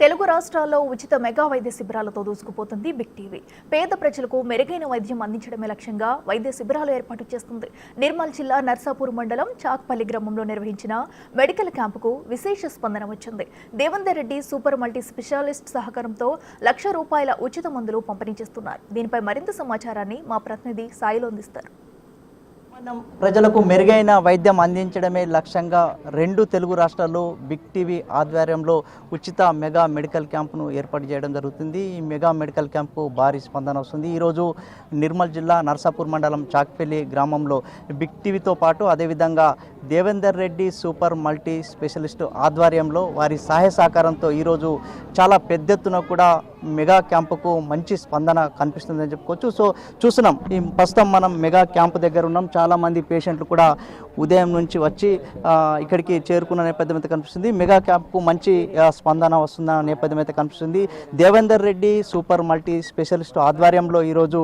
తెలుగు రాష్ట్రాల్లో ఉచిత మెగా వైద్య శిబిరాలతో దూసుకుపోతుంది బిగ్ టీవీ. పేద ప్రజలకు మెరుగైన వైద్యం అందించడమే లక్ష్యంగా వైద్య శిబిరాలు ఏర్పాటు చేస్తుంది. నిర్మల్ జిల్లా నర్సాపూర్ మండలం చాక్పల్లి గ్రామంలో నిర్వహించిన మెడికల్ క్యాంపుకు విశేష స్పందన వచ్చింది. Devender Reddy super multi specialist సహకారంతో లక్ష రూపాయల ఉచిత మందులు పంపిణీ చేస్తున్నారు. దీనిపై మరింత సమాచారాన్ని మా ప్రతినిధి సాయిలో అందిస్తారు. ప్రజలకు మెరుగైన వైద్యం అందించడమే లక్ష్యంగా రెండు తెలుగు రాష్ట్రాల్లో బిగ్ టీవీ ఆధ్వర్యంలో ఉచిత మెగా మెడికల్ క్యాంప్ను ఏర్పాటు చేయడం జరుగుతుంది. ఈ మెగా మెడికల్ క్యాంపు భారీ స్పందన వస్తుంది. ఈరోజు నిర్మల్ జిల్లా నర్సాపూర్ మండలం చాక్పల్లి గ్రామంలో బిగ్ టీవీతో పాటు అదేవిధంగా Devender Reddy super multi specialist ఆధ్వర్యంలో వారి సహాయ సహకారంతో ఈరోజు చాలా పెద్ద ఎత్తున కూడా మెగా క్యాంపుకు మంచి స్పందన కనిపిస్తుందని చెప్పుకోవచ్చు. సో చూస్తున్నాం. ఈ ప్రస్తుతం మనం మెగా క్యాంపు దగ్గర ఉన్నాం. చాలామంది పేషెంట్లు కూడా ఉదయం నుంచి వచ్చి ఇక్కడికి చేరుకున్న నేపథ్యం అయితే కనిపిస్తుంది. మెగా క్యాంప్కు మంచి స్పందన వస్తున్న నేపథ్యం అయితే కనిపిస్తుంది. Devender Reddy super multi specialist ఆధ్వర్యంలో ఈరోజు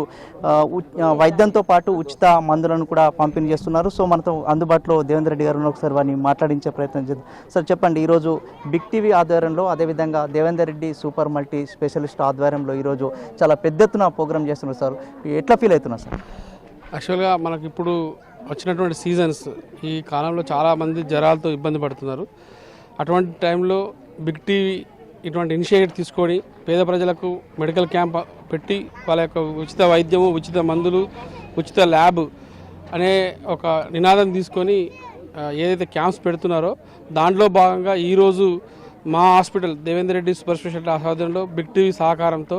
వైద్యంతో పాటు ఉచిత మందులను కూడా పంపిణీ చేస్తున్నారు. సో మనతో అందుబాటులో దేవేందర్ రెడ్డి గారు ఒకసారి వారిని మాట్లాడించే ప్రయత్నం చేద్దాం. సార్ చెప్పండి ఈరోజు బిగ్ టీవీ ఆధ్వర్యంలో అదేవిధంగా Devender Reddy super multi specialist ఆధ్వర్యంలో ఈరోజు చాలా పెద్ద ఎత్తున ప్రోగ్రామ్ చేస్తున్నారు సార్. ఎట్లా ఫీల్ అవుతున్నారు సార్? యాక్చువల్గా మనకి ఇప్పుడు వచ్చినటువంటి సీజన్స్ ఈ కాలంలో చాలామంది జ్వరాలతో ఇబ్బంది పడుతున్నారు. అటువంటి టైంలో బిగ్ టీవీ ఇటువంటి ఇనిషియేటివ్ తీసుకొని పేద ప్రజలకు మెడికల్ క్యాంప్ పెట్టి వాళ్ళ యొక్క ఉచిత వైద్యము ఉచిత మందులు ఉచిత ల్యాబ్ అనే ఒక నినాదం తీసుకొని ఏదైతే క్యాంప్స్ పెడుతున్నారో దాంట్లో భాగంగా ఈరోజు మా hospital Devender Reddy super specialty ఆధ్వర్యంలో బిగ్ టీవీ సహకారంతో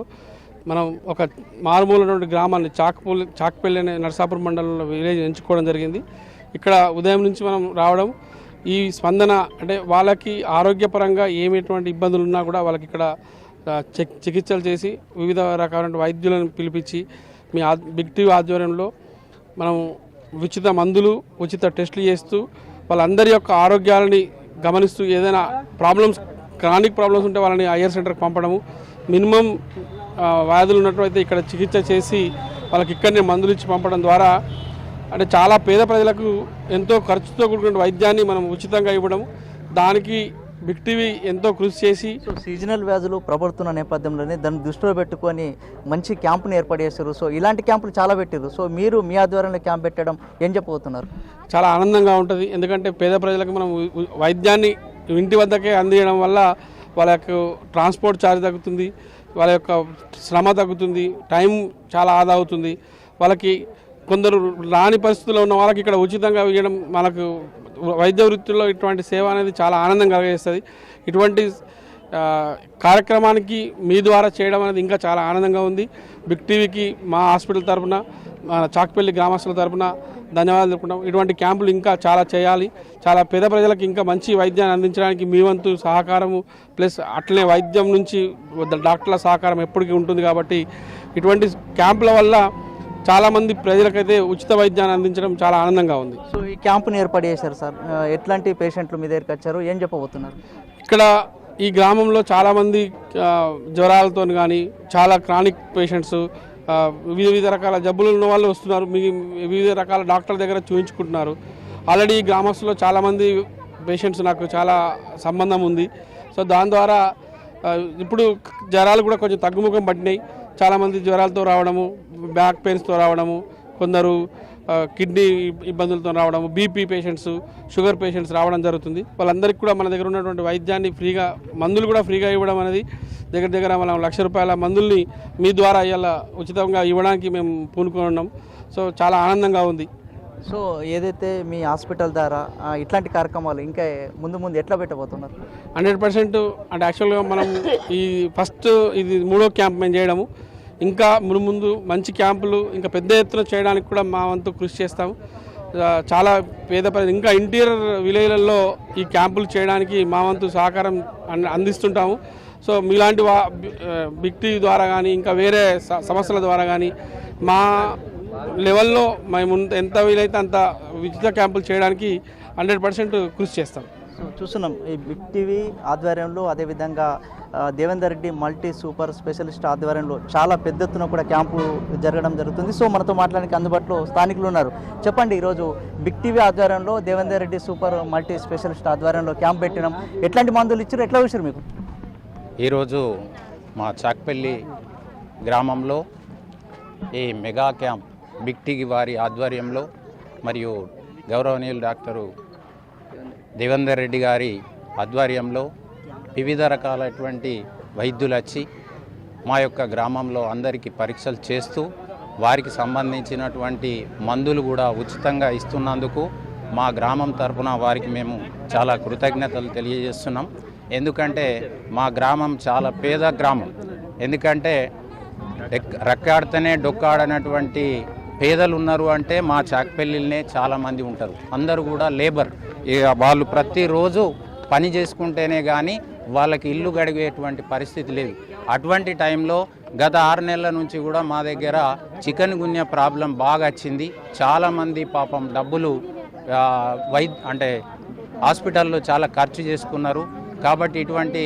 మనం ఒక మారుమూలటువంటి గ్రామాన్ని చాక్పల్లి చాక్పల్లి అనే నరసాపురం మండలంలో విలేజ్ ఎంచుకోవడం జరిగింది. ఇక్కడ ఉదయం నుంచి మనం రావడం ఈ స్పందన అంటే వాళ్ళకి ఆరోగ్యపరంగా ఏమిటువంటి ఇబ్బందులు ఉన్నా కూడా వాళ్ళకి ఇక్కడ చికిత్సలు చేసి వివిధ రకాలైన వైద్యులను పిలిపించి మీ బిగ్ టీవీ ఆధ్వర్యంలో మనం ఉచిత మందులు ఉచిత టెస్టులు చేస్తూ వాళ్ళందరి యొక్క ఆరోగ్యాలని గమనిస్తూ ఏదైనా ప్రాబ్లమ్స్ క్రానిక్ ప్రాబ్లమ్స్ ఉంటే వాళ్ళని ఐఆర్ సెంటర్కి పంపడము. మినిమం వ్యాధులు ఉన్నట్టు ఇక్కడ చికిత్స చేసి వాళ్ళకి ఇక్కడనే మందులు ఇచ్చి పంపడం ద్వారా అంటే చాలా పేద ప్రజలకు ఎంతో ఖర్చుతో కూడుకున్న వైద్యాన్ని మనం ఉచితంగా ఇవ్వడం దానికి బిగ్ టీవీ ఎంతో కృషి చేసి సో సీజనల్ వ్యాధులు ప్రబడుతున్న నేపథ్యంలోనే దాన్ని దృష్టిలో పెట్టుకొని మంచి క్యాంపుని ఏర్పాటు చేశారు. సో ఇలాంటి క్యాంపులు చాలా పెట్టారు సో మీరు మీ ఆధ్వర్యంలో క్యాంప్ పెట్టడం ఏం చెప్పబోతున్నారు? చాలా ఆనందంగా ఉంటుంది. ఎందుకంటే పేద ప్రజలకు మనం వైద్యాన్ని ఇంటి వద్దకే అందించడం వల్ల వాళ్ళ యొక్క ట్రాన్స్పోర్ట్ ఛార్జ్ తగ్గుతుంది వాళ్ళ యొక్క శ్రమ తగ్గుతుంది టైం చాలా ఆదా అవుతుంది. వాళ్ళకి కొందరు రాని పరిస్థితుల్లో ఉన్న వాళ్ళకి ఇక్కడ ఉచితంగా ఇవ్వడం మనకు వైద్య వృత్తిలో ఇటువంటి సేవ అనేది చాలా ఆనందం కలిగేస్తుంది. ఇటువంటి కార్యక్రమానికి మీ ద్వారా చేయడం అనేది ఇంకా చాలా ఆనందంగా ఉంది. బిగ్ టీవీకి మా హాస్పిటల్ తరపున మన చాక్పల్లి గ్రామస్తుల తరపున ధన్యవాదాలు తెలుపుకుంటాం. ఇటువంటి క్యాంపులు ఇంకా చాలా చేయాలి. చాలా పేద ప్రజలకు ఇంకా మంచి వైద్యాన్ని అందించడానికి మీ వంతు సహకారము ప్లస్ అట్లనే వైద్యం నుంచి డాక్టర్ల సహకారం ఎప్పటికీ ఉంటుంది కాబట్టి ఇటువంటి క్యాంపుల వల్ల చాలామంది ప్రజలకైతే ఉచిత వైద్యాన్ని అందించడం చాలా ఆనందంగా ఉంది. సో ఈ క్యాంపుని ఏర్పాటు చేశారు సార్ ఎట్లాంటి పేషెంట్లు మీ దగ్గరికి వచ్చారు? ఏం చెప్పబోతున్నారు? ఇక్కడ ఈ గ్రామంలో చాలామంది జ్వరాలతో కానీ చాలా క్రానిక్ పేషెంట్స్ వివిధ వివిధ రకాల జబ్బులు ఉన్న వాళ్ళు వస్తున్నారు. మీ వివిధ రకాల డాక్టర్ల దగ్గర చూపించుకుంటున్నారు ఆల్రెడీ ఈ గ్రామస్తుల్లో చాలామంది పేషెంట్స్ నాకు చాలా సంబంధం ఉంది. సో దాని ద్వారా ఇప్పుడు జ్వరాలు కూడా కొంచెం తగ్గుముఖం పట్టినాయి. చాలామంది జ్వరాలతో రావడము బ్యాక్ పెయిన్స్తో రావడము కొందరు కిడ్నీ ఇబ్బందులతో రావడము బీపీ పేషెంట్స్ షుగర్ పేషెంట్స్ రావడం జరుగుతుంది. వాళ్ళందరికీ కూడా మన దగ్గర ఉన్నటువంటి వైద్యాన్ని ఫ్రీగా మందులు కూడా ఫ్రీగా ఇవ్వడం అనేది దగ్గర దగ్గర మనం లక్ష రూపాయల మందుల్ని మీ ద్వారా ఇవాళ ఉచితంగా ఇవ్వడానికి మేము పూనుకొని ఉన్నాం సో చాలా ఆనందంగా ఉంది. సో ఏదైతే మీ హాస్పిటల్ ద్వారా ఇట్లాంటి కార్యక్రమాలు ఇంకా ముందు ముందు ఎట్లా పెట్టబోతున్నారు? హండ్రెడ్ పర్సెంట్ అంటే యాక్చువల్గా మనం ఈ ఫస్ట్ ఇది మూడో క్యాంప్ మేము చేయడము. ఇంకా ముందు ముందు మంచి క్యాంపులు ఇంకా పెద్ద ఎత్తున చేయడానికి కూడా మా వంతు కృషి చేస్తాము. చాలా పేద ఇంకా ఇంటీరియర్ విలేజ్లలో ఈ క్యాంపులు చేయడానికి మా వంతు సహకారం అన్- అందిస్తుంటాము. సో మీలాంటి వా బిగ్ టీవీ ద్వారా కానీ ఇంకా వేరే స- ద్వారా కానీ మా లెవెల్లో మేము ఎంత వీలైతే అంత ఉచిత క్యాంపులు చేయడానికి హండ్రెడ్ పర్సెంట్ కృషి చేస్తాం. చూస్తున్నాం. ఈ బిగ్ టీవీ ఆధ్వర్యంలో అదేవిధంగా Devender Reddy multi super specialist ఆధ్వర్యంలో చాలా పెద్ద ఎత్తున కూడా క్యాంపు జరగడం జరుగుతుంది. సో మనతో మాట్లాడడానికి అందుబాటులో స్థానికులు ఉన్నారు. చెప్పండి ఈరోజు బిగ్ టీవీ ఆధ్వర్యంలో Devender Reddy super multi specialist ఆధ్వర్యంలో క్యాంప్ పెట్టినాం. ఎట్లాంటి మందులు ఇచ్చారు? ఎట్లా చూసారు మీకు? ఈరోజు మా చాక్పల్లి గ్రామంలో ఈ మెగా క్యాంప్ బిగ్ టీవీ వారి ఆధ్వర్యంలో మరియు గౌరవనీయులు డాక్టరు దేవేందర్ రెడ్డి గారి ఆధ్వర్యంలో వివిధ రకాలైనటువంటి వైద్యులు వచ్చి మా యొక్క గ్రామంలో అందరికీ పరీక్షలు చేస్తూ వారికి సంబంధించినటువంటి మందులు కూడా ఉచితంగా ఇస్తున్నందుకు మా గ్రామం తరపున వారికి మేము చాలా కృతజ్ఞతలు తెలియజేస్తున్నాం. ఎందుకంటే మా గ్రామం చాలా పేద గ్రామం. ఎందుకంటే రెక్కాడితేనే డొక్కాడనటువంటి పేదలు ఉన్నారు అంటే మా చాకపల్లినే చాలామంది ఉంటారు. అందరూ కూడా లేబర్. వాళ్ళు ప్రతిరోజు పని చేసుకుంటేనే కానీ వాళ్ళకి ఇల్లు గడిగేటువంటి పరిస్థితి లేదు. అటువంటి టైంలో గత ఆరు నెలల నుంచి కూడా మా దగ్గర చికెన్ గున్య ప్రాబ్లం బాగా వచ్చింది. చాలామంది పాపం డబ్బులు వైద్ అంటే హాస్పిటల్లో చాలా ఖర్చు చేసుకున్నారు. కాబట్టి ఇటువంటి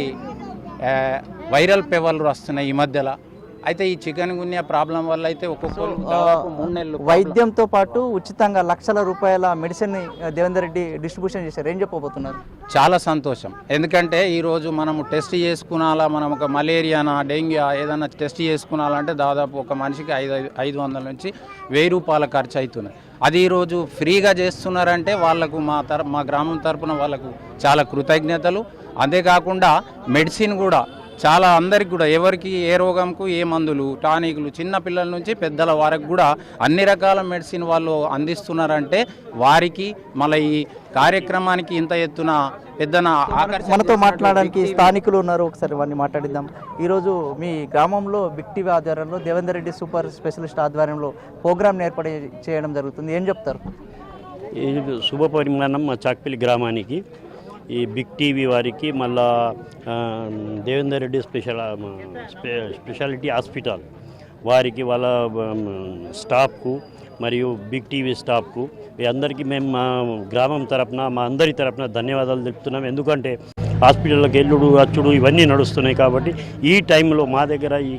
వైరల్ ఫీవర్లు వస్తున్నాయి ఈ మధ్యలో. అయితే ఈ చికెన్ గున్యా ప్రాబ్లం వల్ల అయితే నెలలు వైద్యంతో పాటు ఉచితంగా లక్షల రూపాయల మెడిసిన్ దేవేందర్ రెడ్డి డిస్ట్రిబ్యూషన్ చేశారు. ఏం చెప్పబోతున్నారు? చాలా సంతోషం. ఎందుకంటే ఈరోజు మనము టెస్ట్ చేసుకునాలా మనం ఒక మలేరియానా డెంగ్యూ ఏదైనా టెస్ట్ చేసుకునాలంటే దాదాపు ఒక మనిషికి ఐదు ఐదు వందల నుంచి వెయ్యి రూపాయల ఖర్చు అవుతున్నాయి అది ఈరోజు ఫ్రీగా చేస్తున్నారంటే వాళ్ళకు మా తర మా గ్రామం తరపున వాళ్ళకు చాలా కృతజ్ఞతలు. అంతేకాకుండా మెడిసిన్ కూడా చాలా అందరికి కూడా ఎవరికి ఏ రోగంకు ఏ మందులు టానిక్లు చిన్న పిల్లల నుంచి పెద్దల వరకు కూడా అన్ని రకాల మెడిసిన్ వాళ్ళు అందిస్తున్నారంటే వారికి మళ్ళీ ఈ కార్యక్రమానికి ఇంత ఎత్తున పెద్దన ఆకర్షణ మనతో మాట్లాడడానికి స్థానికులు ఉన్నారు. ఒకసారి వారిని మాట్లాడిద్దాం. ఈరోజు మీ గ్రామంలో బిగ్ టీవీ ఆధ్వర్యంలో దేవేందర్ రెడ్డి సూపర్ స్పెషలిస్ట్ ఆధ్వర్యంలో ప్రోగ్రామ్ ఏర్పాటు చేయడం జరుగుతుంది. ఏం చెప్తారు? శుభ పరిమాణం మా చాక్పల్లి గ్రామానికి. ఈ బిగ్ టీవీ వారికి మళ్ళా Devender Reddy special specialty hospital వారికి వాళ్ళ స్టాఫ్కు మరియు బిగ్ టీవీ స్టాఫ్కు మీ అందరికీ మేము మా గ్రామం తరపున మా అందరి తరపున ధన్యవాదాలు తెలుపుతున్నాం. ఎందుకంటే హాస్పిటల్కి వెళ్ళుడు అచ్చుడు ఇవన్నీ నడుస్తున్నాయి కాబట్టి ఈ టైంలో మా దగ్గర ఈ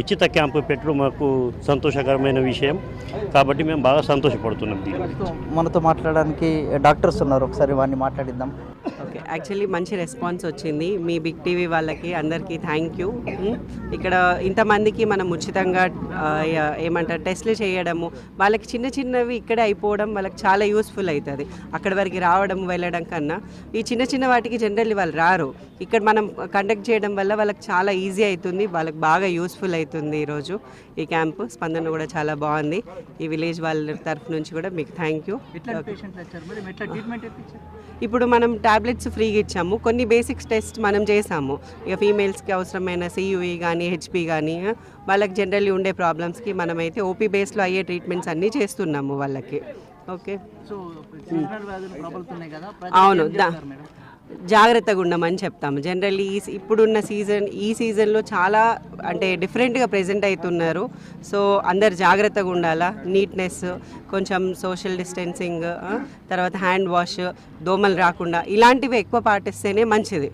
ఉచిత క్యాంపు పెట్టడం మాకు సంతోషకరమైన విషయం. కాబట్టి మేము బాగా సంతోషపడుతున్నాం మనతో మాట్లాడడానికి డాక్టర్స్ ఉన్నారు. ఒకసారి వారిని మాట్లాడిద్దాం. ఓకే యాక్చువల్లీ మంచి రెస్పాన్స్ వచ్చింది. మీ బిగ్ టీవీ వాళ్ళకి అందరికీ థ్యాంక్ యూ. ఇక్కడ ఇంతమందికి మనం ఉచితంగా ఏమంటారు టెస్ట్లు చేయడము వాళ్ళకి చిన్న చిన్నవి ఇక్కడే అయిపోవడం వాళ్ళకి చాలా యూస్ఫుల్ అవుతుంది. అక్కడి వరకు రావడం వెళ్ళడం కన్నా ఈ చిన్న చిన్న వాటికి జనరల్లీ వాళ్ళు రారు. ఇక్కడ మనం కండక్ట్ చేయడం వల్ల వాళ్ళకి చాలా ఈజీ అవుతుంది వాళ్ళకి బాగా యూస్ఫుల్ అవుతుంది ఈరోజు ఈ క్యాంపు స్పందన కూడా చాలా బాగుంది. ఈ విలేజ్ వాళ్ళ తరఫు నుంచి కూడా మీకు థ్యాంక్ యూ ఇప్పుడు మనం టాబ్లెట్స్ ఫ్రీగా ఇచ్చాము. కొన్ని బేసిక్స్ టెస్ట్ మనం చేసాము ఇక ఫీమేల్స్కి అవసరమైన సియుఈ కానీ హెచ్పి కానీ వాళ్ళకి జనరల్లీ ఉండే ప్రాబ్లమ్స్కి మనమైతే ఓపీ బేస్లో అయ్యే ట్రీట్మెంట్స్ అన్నీ చేస్తున్నాము వాళ్ళకి. ఓకే కదా అవును. జాగ్రత్తగా ఉండమని చెప్తాము. జనరల్లీ ఈ ఇప్పుడున్న సీజన్ ఈ సీజన్లో చాలా అంటే డిఫరెంట్గా ప్రజెంట్ అవుతున్నారు సో అందరు జాగ్రత్తగా ఉండాలా? నీట్నెస్ కొంచెం సోషల్ డిస్టెన్సింగ్ తర్వాత హ్యాండ్ వాష్ దోమలు రాకుండా ఇలాంటివి ఎక్కువ పాటిస్తేనే మంచిది.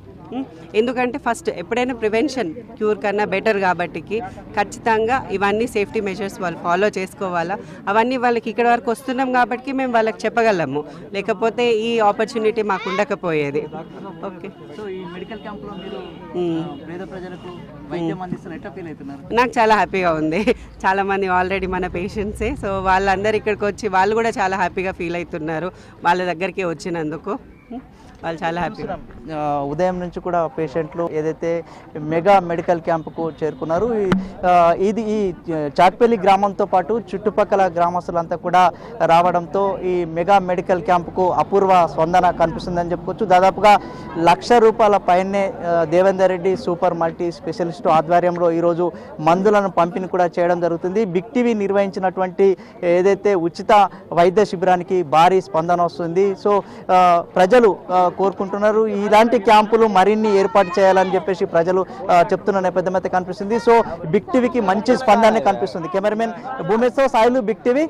ఎందుకంటే ఫస్ట్ ఎప్పుడైనా ప్రివెన్షన్ క్యూర్ కన్నా బెటర్ కాబట్టికి ఖచ్చితంగా ఇవన్నీ సేఫ్టీ మెజర్స్ వాళ్ళు ఫాలో చేసుకోవాలా. అవన్నీ వాళ్ళకి ఇక్కడ వరకు వస్తున్నాం కాబట్టి మేము వాళ్ళకి చెప్పగలము. లేకపోతే ఈ ఆపర్చునిటీ మాకు ఉండకపోయేది. ఓకే. నాకు చాలా హ్యాపీగా ఉంది. చాలా మంది ఆల్రెడీ మన పేషెంట్సే. సో వాళ్ళందరూ ఇక్కడికి వచ్చి వాళ్ళు కూడా చాలా హ్యాపీగా ఫీల్ అవుతున్నారు. వాళ్ళ దగ్గరికి వచ్చినందుకు? వాళ్ళు చాలా హ్యాపీ ఉదయం నుంచి కూడా పేషెంట్లు ఏదైతే మెగా మెడికల్ క్యాంపుకు చేరుకున్నారు ఇది ఈ చాట్పల్లి గ్రామంతో పాటు చుట్టుపక్కల గ్రామస్తులంతా కూడా రావడంతో ఈ మెగా మెడికల్ క్యాంపుకు అపూర్వ స్పందన కనిపిస్తుందని చెప్పుకోవచ్చు. దాదాపుగా లక్ష రూపాయల పైనే Devender Reddy super multi specialist ఆధ్వర్యంలో ఈరోజు మందులను పంపిణీ కూడా చేయడం జరుగుతుంది. బిగ్ టీవీ నిర్వహించినటువంటి ఏదైతే ఉచిత వైద్య శిబిరానికి భారీ స్పందన వస్తుంది. సో ప్రజలు కోరుకుంటున్నారు. ఇలాంటి క్యాంపులు మరిన్ని ఏర్పాటు చేయాలని చెప్పేసి ప్రజలు చెప్తున్న నేపథ్యం అయితే కనిపిస్తుంది. సో బిగ్ టీవీకి మంచి స్పందన కనిపిస్తుంది. Cameraman Bhumeshwar Sailu big TV